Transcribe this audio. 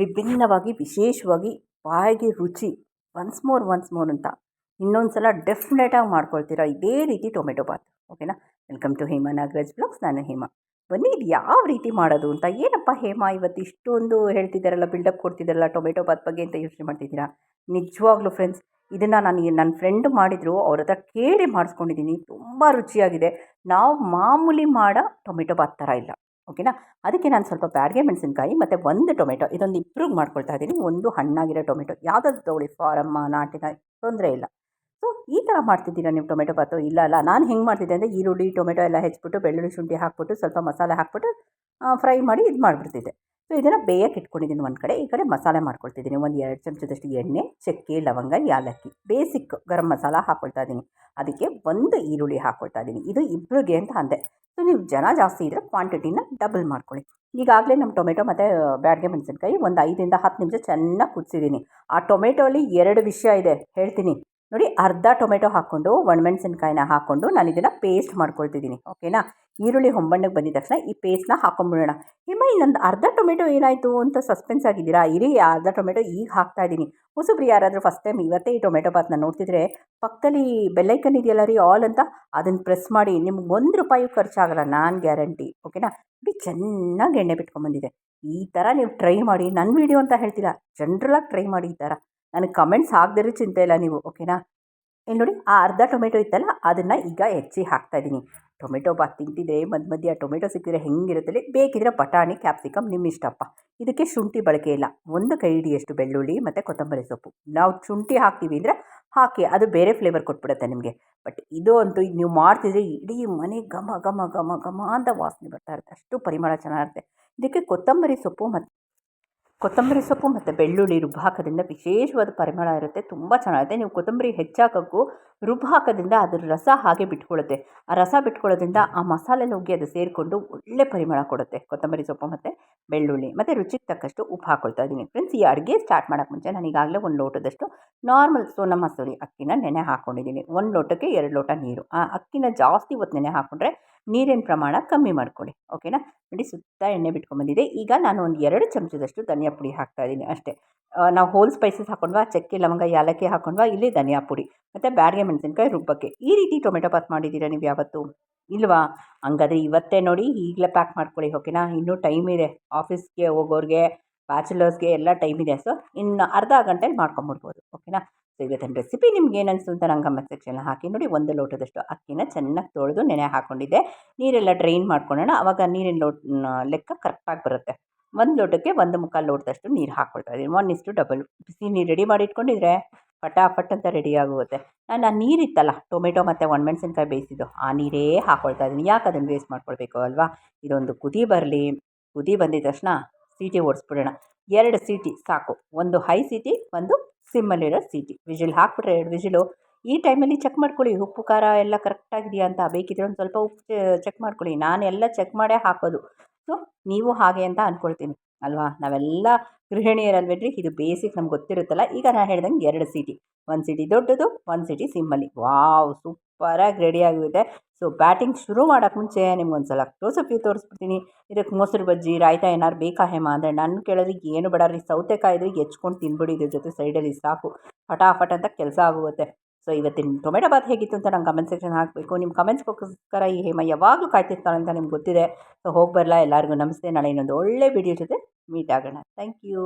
ವಿಭಿನ್ನವಾಗಿ, ವಿಶೇಷವಾಗಿ ಬಾಯಿಗೆ ರುಚಿ ಒನ್ಸ್ ಮೋರ್ ಒನ್ಸ್ ಮೋರ್ ಅಂತ ಇನ್ನೊಂದು ಸಲ ಡೆಫಿನೆಟಾಗಿ ಮಾಡ್ಕೊಳ್ತೀರಾ ಇದೇ ರೀತಿ ಟೊಮೆಟೊ ಬಾತ್. ಓಕೆನಾ welcome to Hema Nagaraj blogs ನಾನು ಹೇಮಾ. ಬನ್ನಿ, ಇದು ಯಾವ ರೀತಿ ಮಾಡೋದು ಅಂತ? ಏನಪ್ಪ ಹೇಮಾ, ಇವತ್ತು ಇಷ್ಟೊಂದು ಹೇಳ್ತಿದ್ದಾರಲ್ಲ ಬಿಲ್ಡಪ್ ಕೊಡ್ತಿದ್ದಾರಲ್ಲ ಟೊಮೆಟೊ ಬಾತ್ ಬಗ್ಗೆ ಅಂತ ಯೋಚನೆ ಮಾಡ್ತಿದ್ದೀರಾ? ನಿಜವಾಗ್ಲೂ ಫ್ರೆಂಡ್ಸ್ ಇದನ್ನು ನಾನು ನನ್ನ ಫ್ರೆಂಡ್ ಮಾಡಿದರು, ಅವ್ರ ಹತ್ರ ಕೇಳಿ ಮಾಡಿಸ್ಕೊಂಡಿದ್ದೀನಿ. ತುಂಬ ರುಚಿಯಾಗಿದೆ. ನಾವು ಮಾಮೂಲಿ ಮಾಡೋ ಟೊಮೆಟೊ ಬಾತ್ ಥರ ಇಲ್ಲ. ಓಕೆನಾ? ಅದಕ್ಕೆ ನಾನು ಸ್ವಲ್ಪ ಬ್ಯಾಡಿಗೆ ಮೆಣಸಿನ್ಕಾಯಿ ಮತ್ತು ಒಂದು ಟೊಮೆಟೊ ಇದೊಂದು ಇಂಪ್ರೂವ್ ಮಾಡ್ಕೊಳ್ತಾ ಇದ್ದೀನಿ. ಒಂದು ಹಣ್ಣಾಗಿರೋ ಟೊಮೆಟೊ. ಯಾವುದಾದ್ರು ತೊಗೊಳ್ಳಿ. ಫಾರಮ್ಮ ನಾಟಿನ ತೊಂದರೆ ಇಲ್ಲ. ಸೊ ಈ ಥರ ಮಾಡ್ತಿದ್ದೀರಾ ನೀವು ಟೊಮೆಟೊ ಬಾತು ಇಲ್ಲ ಅಲ್ಲ ನಾನು ಹೆಂಗೆ ಮಾಡ್ತಿದ್ದೆ ಅಂದರೆ ಈರುಳ್ಳಿ, ಟೊಮೆಟೊ ಎಲ್ಲ ಹೆಚ್ಚಿಬಿಟ್ಟು ಬೆಳ್ಳುಳ್ಳಿ ಶುಂಠಿ ಹಾಕ್ಬಿಟ್ಟು, ಸ್ವಲ್ಪ ಮಸಾಲೆ ಹಾಕ್ಬಿಟ್ಟು ಫ್ರೈ ಮಾಡಿ ಇದು ಮಾಡಿಬಿಡ್ತಿದ್ದೆ ಸೊ ಇದನ್ನು ಬೇಯಕ್ಕೆ ಇಟ್ಕೊಂಡಿದ್ದೀನಿ ಒಂದು ಕಡೆ. ಈ ಕಡೆ ಮಸಾಲೆ ಮಾಡ್ಕೊಳ್ತಿದ್ದೀನಿ ಒಂದು ಎರಡು ಚಮಚದಷ್ಟು ಎಣ್ಣೆ, ಚಕ್ಕೆ, ಲವಂಗ, ಯಾಲಕ್ಕಿ. ಬೇಸಿಕ್ ಗರಂ ಮಸಾಲ ಹಾಕ್ಕೊಳ್ತಾ ಇದ್ದೀನಿ ಅದಕ್ಕೆ ಒಂದು ಈರುಳ್ಳಿ ಹಾಕ್ಕೊಳ್ತಾ ಇದ್ದೀನಿ ಇದು ಇಬ್ಬರಿಗೆ ಅಂತ ಅಂದೆ. ಸೊ ನೀವು ಜನ ಜಾಸ್ತಿ ಇದ್ದರೆ ಕ್ವಾಂಟಿಟಿನ ಡಬಲ್ ಮಾಡ್ಕೊಳ್ಳಿ. ಈಗಾಗಲೇ ನಮ್ಮ ಟೊಮೆಟೊ ಮತ್ತು ಬ್ಯಾಡಿಗೆ ಮೆಣಸಿನ್ಕಾಯಿ ಒಂದು ಐದರಿಂದ ಹತ್ತು ನಿಮಿಷ ಚೆನ್ನಾಗಿ ಕುದಿಸಿದ್ದೀನಿ ಆ ಟೊಮೆಟೊಲಿ ಎರಡು ವಿಷಯ ಇದೆ. ಹೇಳ್ತೀನಿ. ನೋಡಿ ಅರ್ಧ ಟೊಮೆಟೊ ಹಾಕ್ಕೊಂಡು ಒಣಮೆಣಸಿನ್ಕಾಯಿನ ಹಾಕ್ಕೊಂಡು ನಾನು ಇದನ್ನು ಪೇಸ್ಟ್ ಮಾಡ್ಕೊಳ್ತಿದ್ದೀನಿ ಓಕೆನಾ ಈರುಳ್ಳಿ ಹೊಂಬಣ್ಣಕ್ಕೆ ಬಂದಿದ ತಕ್ಷಣ ಈ ಪೇಸ್ಟ್ನ ಹಾಕೊಂಡ್ಬಿಡೋಣ ಹಿಮ, ಇನ್ನೊಂದು ಅರ್ಧ ಟೊಮೆಟೊ ಏನಾಯಿತು ಅಂತ ಸಸ್ಪೆನ್ಸ್ ಆಗಿದ್ದೀರಾ? ಇರಿ ಅರ್ಧ ಟೊಮೆಟೊ ಈಗ ಹಾಕ್ತಾ ಇದ್ದೀನಿ. ಹೊಸಬ್ರು ಯಾರಾದರೂ ಫಸ್ಟ್ ಟೈಮ್ ಇವತ್ತೇ ಈ ಟೊಮೆಟೊ ಬಾತನ್ನ ನೋಡ್ತಿದ್ರೆ, ಪಕ್ಕದಲ್ಲಿ ಬೆಲ್ಲೈಕನ್ ಇದೆಯಲ್ಲ ರೀ ಆಲ್ ಅಂತ ಅದನ್ನು ಪ್ರೆಸ್ ಮಾಡಿ, ನಿಮ್ಗೆ ಒಂದು ರೂಪಾಯಿ ಖರ್ಚಾಗಲ್ಲ, ನಾನು ಗ್ಯಾರಂಟಿ ಓಕೆನಾ ನೋಡಿ ಚೆನ್ನಾಗಿ ಎಣ್ಣೆ ಬಿಟ್ಕೊಂಡ್ಬಂದಿದೆ ಈ ಥರ ನೀವು ಟ್ರೈ ಮಾಡಿ ನನ್ನ ವೀಡಿಯೋ ಅಂತ ಹೇಳ್ತೀರಾ? ಜನರಲಾಗಿ ಟ್ರೈ ಮಾಡಿ ಈ ಥರ ನನಗೆ ಕಮೆಂಟ್ಸ್ ಹಾಕ್ದಿರ ಚಿಂತೆ ಇಲ್ಲ ನೀವು ಓಕೆನಾ ಇಲ್ಲಿ ನೋಡಿ, ಆ ಅರ್ಧ ಟೊಮೆಟೊ ಇತ್ತಲ್ಲ, ಅದನ್ನು ಈಗ ಹೆಚ್ಚಿ ಹಾಕ್ತಾಯಿದ್ದೀನಿ ಟೊಮೆಟೊ ಬಾತ್ ತಿಂತಿದ್ರೆ ಮಧ್ಯ ಮಧ್ಯ ಟೊಮೆಟೊ ಸಿಕ್ಕಿದ್ರೆ ಹೆಂಗಿರುತ್ತಲ್ಲಿ ಬೇಕಿದ್ರೆ ಬಟಾಣಿ ಕ್ಯಾಪ್ಸಿಕಮ್ ನಿಮ್ಮ ಇಷ್ಟಪ್ಪ. ಇದಕ್ಕೆ ಶುಂಠಿ ಬಳಕೆ ಇಲ್ಲ. ಒಂದು ಕೈ ಹಿಡಿಯಷ್ಟು ಬೆಳ್ಳುಳ್ಳಿ ಮತ್ತು ಕೊತ್ತಂಬರಿ ಸೊಪ್ಪು. ನಾವು ಶುಂಠಿ ಹಾಕ್ತೀವಿ ಅಂದರೆ ಹಾಕಿ, ಅದು ಬೇರೆ ಫ್ಲೇವರ್ ಕೊಟ್ಬಿಡುತ್ತೆ ನಿಮಗೆ. ಬಟ್ ಇದು ಅಂತೂ ಇದು ನೀವು ಮಾಡ್ತಿದ್ರೆ ಇಡೀ ಮನೆ ಘಮ ಘಮ ಘಮ ಘಮ ಅಂತ ವಾಸನೆ ಬರ್ತಾ ಇರುತ್ತೆ. ಅಷ್ಟು ಪರಿಮಳ ಚೆನ್ನಾಗಿರುತ್ತೆ. ಇದಕ್ಕೆ ಕೊತ್ತಂಬರಿ ಸೊಪ್ಪು ಮತ್ತು ಕೊತ್ತಂಬರಿ ಸೊಪ್ಪು ಮತ್ತು ಬೆಳ್ಳುಳ್ಳಿ ರುಬ್ಬು ಹಾಕೋದ್ರಿಂದ ವಿಶೇಷವಾದ ಪರಿಮಳ ಇರುತ್ತೆ. ತುಂಬ ಚೆನ್ನಾಗಿರುತ್ತೆ ನೀವು ಕೊತ್ತಂಬರಿ ಹೆಚ್ಚಾಕೋಕ್ಕೂ ರುಬ್ಬಾಕೋದ್ರಿಂದ ಅದರ ರಸ ಹಾಗೆ ಬಿಟ್ಕೊಳ್ಳುತ್ತೆ. ಆ ರಸ ಬಿಟ್ಕೊಳ್ಳೋದ್ರಿಂದ ಆ ಮಸಾಲೆ ನುಗ್ಗಿ ಅದು ಸೇರಿಕೊಂಡು ಒಳ್ಳೆ ಪರಿಮಳ ಕೊಡುತ್ತೆ. ಕೊತ್ತಂಬರಿ ಸೊಪ್ಪು ಮತ್ತು ಬೆಳ್ಳುಳ್ಳಿ ಮತ್ತು ರುಚಿಗೆ ತಕ್ಕಷ್ಟು ಉಪ್ಪು ಹಾಕ್ಕೊಳ್ತಾ ಇದ್ದೀನಿ. ಫ್ರೆಂಡ್ಸ್, ಈ ಅಡುಗೆ ಸ್ಟಾರ್ಟ್ ಮಾಡೋಕ್ಕೆ ಮುಂಚೆ ನಾನು ಈಗಾಗಲೇ ಒಂದು ಲೋಟದಷ್ಟು ನಾರ್ಮಲ್ ಸೋನಾ ಮಸೂರಿ ಅಕ್ಕಿನ ನೆನೆ ಹಾಕ್ಕೊಂಡಿದ್ದೀನಿ ಒಂದು ಲೋಟಕ್ಕೆ ಎರಡು ಲೋಟ ನೀರು. ಆ ಅಕ್ಕಿನ ಜಾಸ್ತಿ ಹೊತ್ತು ನೆನೆ ಹಾಕ್ಕೊಂಡ್ರೆ ನೀರಿನ ಪ್ರಮಾಣ ಕಮ್ಮಿ ಮಾಡಿಕೊಡಿ ಓಕೆನಾ? ನೋಡಿ ಸುತ್ತ ಎಣ್ಣೆ ಬಿಟ್ಕೊಂಡ್ಬಂದಿದೆ ಈಗ ನಾನು ಒಂದು ಎರಡು ಚಮಚದಷ್ಟು ಧನಿಯಾ ಪುಡಿ ಹಾಕ್ತಾಯಿದ್ದೀನಿ ಅಷ್ಟೇ. ನಾವು ಹೋಲ್ ಸ್ಪೈಸಸ್ ಹಾಕೊಂಡ್ವಾ? ಚಕ್ಕೆ, ಲವಂಗ, ಯಾಲಕ್ಕಿ ಹಾಕೊಂಡ್ವಾ? ಇಲ್ಲಿ ಧನಿಯಾ ಪುಡಿ ಮತ್ತು ಬ್ಯಾಡಿಗೆ ಮೆಣಸಿನ್ಕಾಯಿ ರುಬ್ಬಕ್ಕೆ. ಈ ರೀತಿ ಟೊಮೆಟೊ ಬಾತ್ ಮಾಡಿದ್ದೀರಾ ನೀವು ಯಾವತ್ತು? ಇಲ್ವಾ? ಹಂಗಾದ್ರೆ ಇವತ್ತೇ ನೋಡಿ ಈಗಲೇ ಪ್ಯಾಕ್ ಮಾಡ್ಕೊಳ್ಳಿ, ಓಕೆನಾ? ಇನ್ನೂ ಟೈಮ್ ಇದೆ. ಆಫೀಸ್ಗೆ ಹೋಗೋರಿಗೆ ಬ್ಯಾಚುಲರ್ಸ್ಗೆ ಎಲ್ಲ ಟೈಮ್ ಇದೆ. ಸೊ ಇನ್ನು ಅರ್ಧ ಗಂಟೆಲಿ ಮಾಡ್ಕೊಂಬಿಡ್ಬೋದು, ಓಕೆನಾ? ಸೊ ಇವತ್ತಿನ ರೆಸಿಪಿ ನಿಮ್ಗೆ ಏನು ಅಂತ ನಂಗೆ ಕಮೆಂಟ್ ಸೆಕ್ಷನ್ ಹಾಕಿ ನೋಡಿ. ಒಂದು ಲೋಟದಷ್ಟು ಅಕ್ಕಿನ ಚೆನ್ನಾಗಿ ತೊಳೆದು ನೆನೆ ಹಾಕ್ಕೊಂಡಿದ್ದೆ ನೀರೆಲ್ಲ ಡ್ರೈನ್ ಮಾಡ್ಕೊಳ್ಳೋಣ. ಆವಾಗ ನೀರಿನ ಲೋಟ ಲೆಕ್ಕ ಕರೆಕ್ಟಾಗಿ ಬರುತ್ತೆ. ಒಂದು ಲೋಟಕ್ಕೆ ಒಂದು ಮುಕ್ಕಾಲು ಲೋಟದಷ್ಟು ನೀರು ಹಾಕ್ಕೊಳ್ತಾ ಇದ್ದೀನಿ. ಒನ್ ಇಷ್ಟು ಡಬಲ್ ಬಿಸಿ ನೀರು ರೆಡಿ ಮಾಡಿ ಇಟ್ಕೊಂಡಿದ್ರೆ ಫಟಾಫಟ್ ಅಂತ ರೆಡಿ ಆಗುತ್ತೆ ನಾನು ಆ ನೀರಿತ್ತಲ್ಲ ಟೊಮೆಟೊ ಮತ್ತು ಒಣಮೆಣ್ಸಿನ್ಕಾಯಿ ಬೇಯಿಸಿದ್ದು, ಆ ನೀರೇ ಹಾಕ್ಕೊಳ್ತಾ ಇದ್ದೀನಿ. ಯಾಕೆ ಅದನ್ನು ವೇಸ್ಟ್ ಮಾಡ್ಕೊಳ್ಬೇಕು ಅಲ್ವಾ? ಇದೊಂದು ಕುದಿ ಬರಲಿ. ಕುದಿ ಬಂದಿದ ತಕ್ಷಣ ಸೀಟಿ ಓಡಿಸ್ಬಿಡೋಣ. ಎರಡು ಸೀಟಿ ಸಾಕು. ಒಂದು ಹೈ ಸೀಟಿ, ಒಂದು ಸಿಮ್ಮಲ್ಲಿರೋ ಸೀಟಿ ವಿಜಿಲ್ ಹಾಕ್ಬಿಟ್ರೆ ಎರಡು ವಿಜಿಲು ಈ ಟೈಮಲ್ಲಿ ಚೆಕ್ ಮಾಡ್ಕೊಳ್ಳಿ, ಉಪ್ಪು, ಖಾರ ಎಲ್ಲ ಕರೆಕ್ಟಾಗಿದೆಯಾ ಅಂತ ಬೇಕಿದ್ರೆ ಒಂದು ಸ್ವಲ್ಪ ಉಪ್ಪು ಚೆಕ್ ಮಾಡ್ಕೊಳ್ಳಿ. ಎಲ್ಲ ಚೆಕ್ ಮಾಡೇ ಹಾಕೋದು. ಸೊ ನೀವು ಹಾಗೆ ಅಂತ ಅಂದ್ಕೊಳ್ತೀನಿ ಅಲ್ವಾ? ನಾವೆಲ್ಲ ಗೃಹಿಣಿಯರಲ್ವೇನ್ರಿ? ಇದು ಬೇಸಿಕ್ ನಮ್ಗೆ ಗೊತ್ತಿರುತ್ತಲ್ಲ, ಈಗ ನಾನು ಹೇಳ್ದಂಗೆ ಎರಡು ಸಿಟಿ ಒಂದು ಸಿಟಿ ದೊಡ್ಡದು, ಒಂದು ಸಿಟಿ ಸಿಮ್ಮಲ್ಲಿ ವಾವ್, ಸೂಪರಾಗಿ ರೆಡಿ ಆಗಿದೆ. ಸೊ ಬ್ಯಾಟಿಂಗ್ ಶುರು ಮಾಡೋಕ್ಕೆ ಮುಂಚೆ ನಿಮ್ಗೊಂದು ಸಲ ಕ್ಲೋಸಪ್ ವ್ಯೂ ತೋರಿಸ್ಬಿಡ್ತೀನಿ. ಇದಕ್ಕೆ ಮೊಸರು ಬಜ್ಜಿ, ರಾಯ್ತ ಏನಾರು ಬೇಕಾ ಹೇಮ? ಅಂದರೆ ನನ್ನ ಕೇಳಿದ್ರೆ ಏನು ಬೇಡ ರೀ. ಸೌತೆಕಾಯಿ ಇದ್ರೆ ಹೆಚ್ಕೊಂಡು ತಿನ್ಬಿಡಿ ಇದ್ರ ಜೊತೆ ಸೈಡಲ್ಲಿ ಸಾಕು. ಫಟಾಫಟ್ ಅಂತ ಕೆಲಸ ಆಗುತ್ತೆ ಸೊ ಇವತ್ತಿನ ಟೊಮೆಟೊ ಬಾತ್ ಹೇಗಿತ್ತು ಅಂತ ನಂಗೆ ಕಮೆಂಟ್ ಸೆಕ್ಷನ್ ಹಾಕಬೇಕು. ನಿಮ್ಮ ಕಮೆಂಟ್ಸ್ಗೋಸ್ಕರ ಈ ಹೇಮ ಯಾವಾಗಲೂ ಕಾಯ್ತಿರ್ತಾಳೆ ಅಂತ ನಿಮ್ಗೆ ಗೊತ್ತಿದೆ. ಸೊ ಹೋಗಿ ಬರಲ್ಲ ಎಲ್ಲರಿಗೂ ನಮಸ್ತೆ. ನಾಳೆ ಇನ್ನೊಂದು ಒಳ್ಳೆ ವಿಡಿಯೋ ಜೊತೆ ಮೀಟ್ ಆಗೋಣ ಥ್ಯಾಂಕ್ ಯು